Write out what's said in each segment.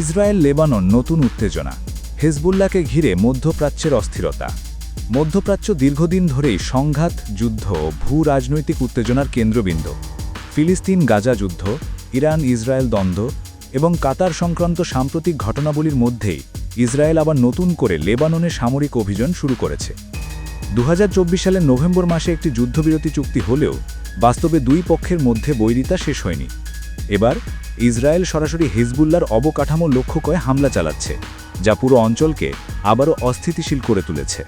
Israel, Lebanon নতুন উত্তেজনা। হেজবুল্লাহকে ঘিরে মধ্যপ্রাচ্যের অস্থিরতা। মধ্যপ্রাচ্য দীর্ঘদিন ধরেই সংঘাত, যুদ্ধ ভূ রাজনৈতিক উত্তেজনার কেন্দ্রবিন্দু। ফিলিস্তিন, গাজা যুদ্ধ, ইরান, ইসরায়েল দ্বন্দ্ব এবং কাতার সংক্রান্ত সাম্প্রতিক ঘটনাবলীর মধ্যেই ইসরায়েল আবার নতুন করে লেবাননে সামরিক অভিযান শুরু করেছে। দু হাজার চব্বিশ সালের নভেম্বর মাসে একটি যুদ্ধবিরতি চুক্তি হলেও বাস্তবে দুই পক্ষের মধ্যে বৈরিতা শেষ হয়নি। এবার ইসরায়েল সরাসরি হিজবুল্লার অবকাঠামো লক্ষ্য করে হামলা চালাচ্ছে, যা পুরো অঞ্চলকে আবারও অস্থিতিশীল করে তুলেছে।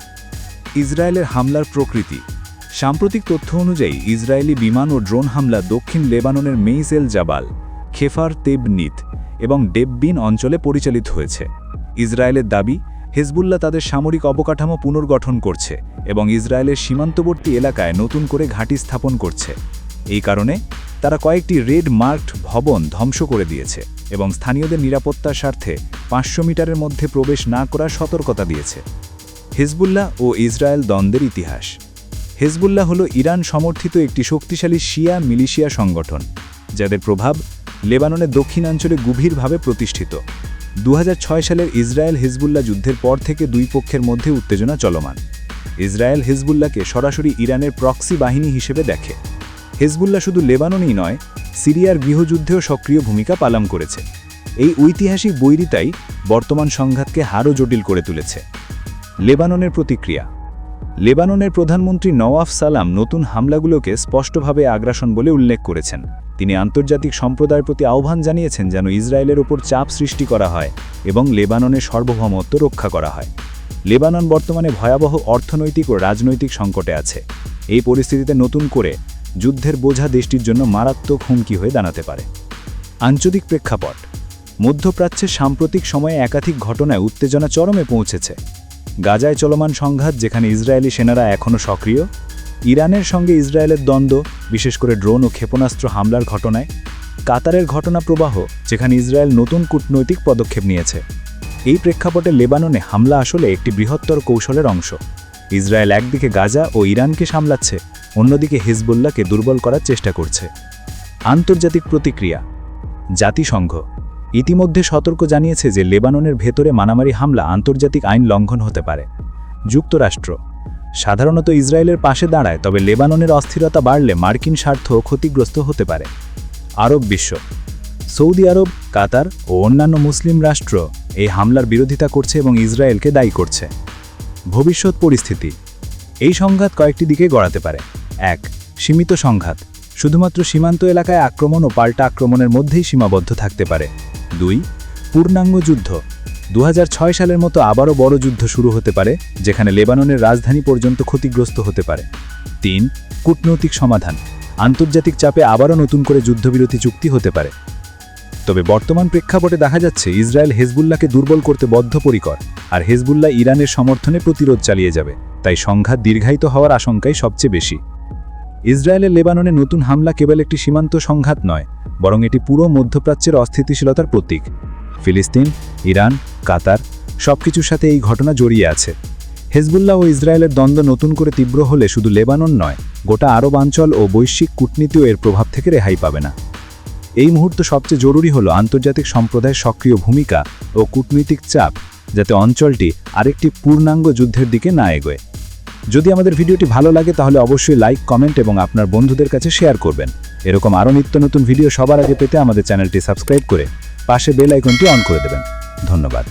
ইসরায়েলের হামলার প্রকৃতি। সাম্প্রতিক তথ্য অনুযায়ী, ইসরায়েলি বিমান ও ড্রোন হামলা দক্ষিণ লেবাননের মেইজেল জাবাল, খেফার তেবনিত এবং ডেববিন অঞ্চলে পরিচালিত হয়েছে। ইসরায়েলের দাবি, হেজবুল্লাহ তাদের সামরিক অবকাঠামো পুনর্গঠন করছে এবং ইসরায়েলের সীমান্তবর্তী এলাকায় নতুন করে ঘাঁটি স্থাপন করছে। এই কারণে তারা কয়েকটি রেড মার্কড ভবন ধ্বংস করে দিয়েছে এবং স্থানীয়দের নিরাপত্তার স্বার্থে পাঁচশো মিটারের মধ্যে প্রবেশ না করার সতর্কতা দিয়েছে। হেজবুল্লাহ ও ইসরায়েল দ্বন্দ্বের ইতিহাস। হেজবুল্লাহ হল ইরান সমর্থিত একটি শক্তিশালী শিয়া মিলিশিয়া সংগঠন, যাদের প্রভাব লেবাননের দক্ষিণাঞ্চলে গভীরভাবে প্রতিষ্ঠিত। দু হাজার ছয় সালের ইসরায়েল হিজবুল্লাহ যুদ্ধের পর থেকে দুই পক্ষের মধ্যে উত্তেজনা চলমান। ইসরায়েল হিজবুল্লাহকে সরাসরি ইরানের প্রক্সি বাহিনী হিসেবে দেখে। হেজবুল্লাহ শুধু লেবাননেই নয়, সিরিয়ার গৃহযুদ্ধেও সক্রিয় ভূমিকা পালন করেছে। এই ঐতিহাসিক বৈরিতাই বর্তমান সংঘাতকে হারও জটিল করে তুলেছে। লেবাননের প্রতিক্রিয়া। লেবাননের প্রধানমন্ত্রী নওয়াফ সালাম নতুন হামলাগুলোকে স্পষ্টভাবে আগ্রাসন বলে উল্লেখ করেছেন। তিনি আন্তর্জাতিক সম্প্রদায়ের প্রতি আহ্বান জানিয়েছেন যেন ইসরায়েলের ওপর চাপ সৃষ্টি করা হয় এবং লেবাননের সার্বভৌমত্ব রক্ষা করা হয়। লেবানন বর্তমানে ভয়াবহ অর্থনৈতিক ও রাজনৈতিক সংকটে আছে। এই পরিস্থিতিতে নতুন করে যুদ্ধের বোঝা দেশটির জন্য মারাত্মক হুমকি হয়ে দাঁড়াতে পারে। আঞ্চলিক প্রেক্ষাপট মধ্যপ্রাচ্যের সাম্প্রতিক সময়ে একাধিক ঘটনায় উত্তেজনা চরমে পৌঁছেছে। গাজায় চলমান সংঘাত, যেখানে ইসরায়েলি সেনারা এখনও সক্রিয়, ইরানের সঙ্গে ইসরায়েলের দ্বন্দ্ব, বিশেষ করে ড্রোন ও ক্ষেপণাস্ত্র হামলার ঘটনায়, কাতারের ঘটনা প্রবাহ, যেখানে ইসরায়েল নতুন কূটনৈতিক পদক্ষেপ নিয়েছে। এই প্রেক্ষাপটে লেবাননে হামলা আসলে একটি বৃহত্তর কৌশলের অংশ। ইসরায়েল একদিকে গাজা ও ইরানকে সামলাচ্ছে অন্যদিকে হিজবুল্লাহকে দুর্বল করার চেষ্টা করছে। আন্তর্জাতিক প্রতিক্রিয়া। জাতিসংঘ। ইতিমধ্যে সতর্ক জানিয়েছে যে লেবাননের ভেতরে মানামারি হামলা আন্তর্জাতিক আইন লঙ্ঘন হতে পারে। যুক্তরাষ্ট্র। সাধারণত ইসরায়েলের পাশে দাঁড়ায়, তবে লেবাননের অস্থিরতা বাড়লে মার্কিন স্বার্থ ক্ষতিগ্রস্ত হতে পারে। আরব বিশ্ব। সৌদি আরব, কাতার ও অন্যান্য মুসলিম রাষ্ট্র এই হামলার বিরোধিতা করছে এবং ইসরায়েলকে দায়ী করছে। ভবিষ্যৎ পরিস্থিতি। এই সংঘাত কয়েকটি দিকে গড়াতে পারে। এক, সীমিত সংঘাত, শুধুমাত্র সীমান্ত এলাকায় আক্রমণ ও পাল্টা আক্রমণের মধ্যেই সীমাবদ্ধ থাকতে পারে। দুই, পূর্ণাঙ্গ যুদ্ধ দু হাজার ছয় সালের মতো আবারও বড় যুদ্ধ শুরু হতে পারে, যেখানে লেবাননের রাজধানী পর্যন্ত ক্ষতিগ্রস্ত হতে পারে। তিন, কূটনৈতিক সমাধান, আন্তর্জাতিক চাপে আবারও নতুন করে যুদ্ধবিরতি চুক্তি হতে পারে। তবে বর্তমান প্রেক্ষাপটে দেখা যাচ্ছে, ইসরায়েল হেজবুল্লাহকে দুর্বল করতে বদ্ধপরিকর, আর হেজবুল্লাহ ইরানের সমর্থনে প্রতিরোধ চালিয়ে যাবে, তাই সংঘাত দীর্ঘায়িত হওয়ার আশঙ্কাই সবচেয়ে বেশি। ইসরায়েলের লেবাননে নতুন হামলা কেবল একটি সীমান্ত সংঘাত নয়, বরং এটি পুরো মধ্যপ্রাচ্যের অস্থিতিশীলতার প্রতীক। ফিলিস্তিন, ইরান, কাতার সবকিছুর সাথে এই ঘটনা জড়িয়ে আছে। হেজবুল্লাহ ও ইসরায়েলের দ্বন্দ্ব নতুন করে তীব্র হলে শুধু লেবানন নয়, গোটা আরব অঞ্চল ও বৈশ্বিক কূটনীতিও এর প্রভাব থেকে রেহাই পাবে না। এই মুহূর্ত সবচেয়ে জরুরি হল আন্তর্জাতিক সম্প্রদায়ের সক্রিয় ভূমিকা ও কূটনৈতিক চাপ, যাতে অঞ্চলটি আরেকটি পূর্ণাঙ্গ যুদ্ধের দিকে না এগোয়। যদি আমাদের ভিডিওটি ভালো লাগে, তাহলে অবশ্যই লাইক, কমেন্ট এবং আপনার বন্ধুদের কাছে শেয়ার করবেন। এরকম আরও নিত্য নতুন ভিডিও সবার আগে পেতে আমাদের চ্যানেলটি সাবস্ক্রাইব করে পাশে বেল আইকনটি অন করে দেবেন। ধন্যবাদ।